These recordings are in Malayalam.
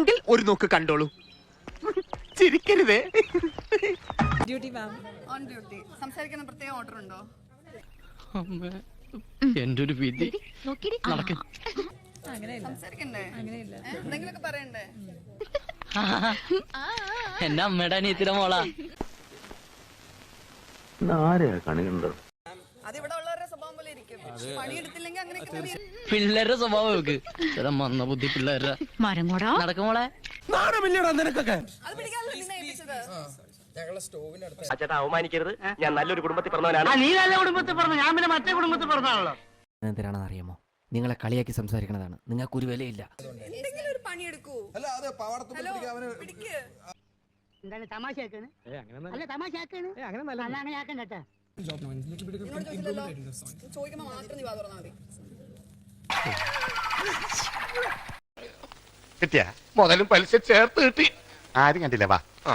വേണമെങ്കിൽ ഒരു നോക്ക് കണ്ടോളൂ. ചിരിക്കരുതേ. ഡ്യൂട്ടി മാം ഓൺ ഡ്യൂട്ടി സംസാരിക്കുന്ന പ്രത്യേക ഓർഡർ ഉണ്ടോ? എന്റെ ഒരു വിധി. നടക്ക്. അങ്ങനെയില്ല. സംസാരിക്കണ്ടേ? അങ്ങനെയില്ല. ഏ? എന്തെങ്കിലുമൊക്കെ പറയണ്ടേ? എന്റെ അമ്മയുടെ അനിയത്തിന്റെ മോളാ? ആരെയാ കണി കണ്ടത് പണിയെടുത്തില്ലെങ്കിൽ ഇരിക്കും. പിള്ളേരുടെ സ്വഭാവം ചില മന്ന ബുദ്ധി പിള്ളേരുടെ. മരങ്ങോടാ നടക്കും മോളെ. നാണമില്ലടാ നിനക്കൊക്കെ. അത് പിടിക്കാനല്ലോ നിന്നെ ഏൽപ്പിച്ചത്? ചേട്ടാ അവമാനിക്കരുത്. ഞാൻ നല്ലൊരു കുടുംബത്തിൽ പറഞ്ഞവനാണ്. നീ നല്ല കുടുംബത്തിൽ പറഞ്ഞു. ഞാൻ പിന്നെ മറ്റേ കുടുംബത്തിൽ പറഞ്ഞാണല്ലോ എന്തിനാണെന്ന് അറിയാമോ? നിങ്ങളെ കളിയാക്കി സംസാരിക്കണതാണ്. നിങ്ങൾക്ക് ഒരു വിലയില്ല. എന്തെങ്കിലും ഒരു പണിയെടുക്കൂ. ഹലോ തമാശ എന്താണ് അങ്ങനെ അല്ല തമാശയാക്കാണ്? അല്ല അങ്ങനെ ആക്കണ്ട കേട്ടാ ചോദിക്കുമ്പോ മാത്രം നീ തുറന്നാ മതി. കിട്ടിയാ? മുതലും പലിശ ചേർത്ത് കിട്ടി. ആരും കണ്ടില്ല വാ. ഞാൻ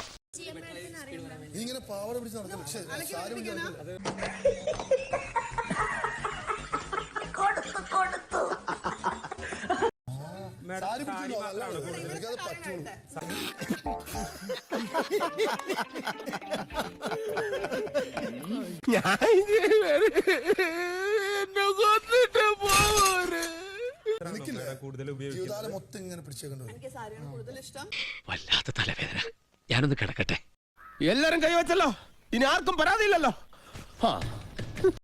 എന്നെ? കൊന്നിട്ട് പോരെ ജീവിതകാലം മൊത്തം ഇങ്ങനെ പിടിച്ചേക്കേണ്ടി എനിക്ക് സാരിയാണ് കൂടുതൽ ഇഷ്ടം. വല്ലാത്ത തലവേദന. ഞാനൊന്ന് കിടക്കട്ടെ. എല്ലാരും കൈവച്ചല്ലോ. ഇനി ആർക്കും പരാതിയില്ലല്ലോ. ആ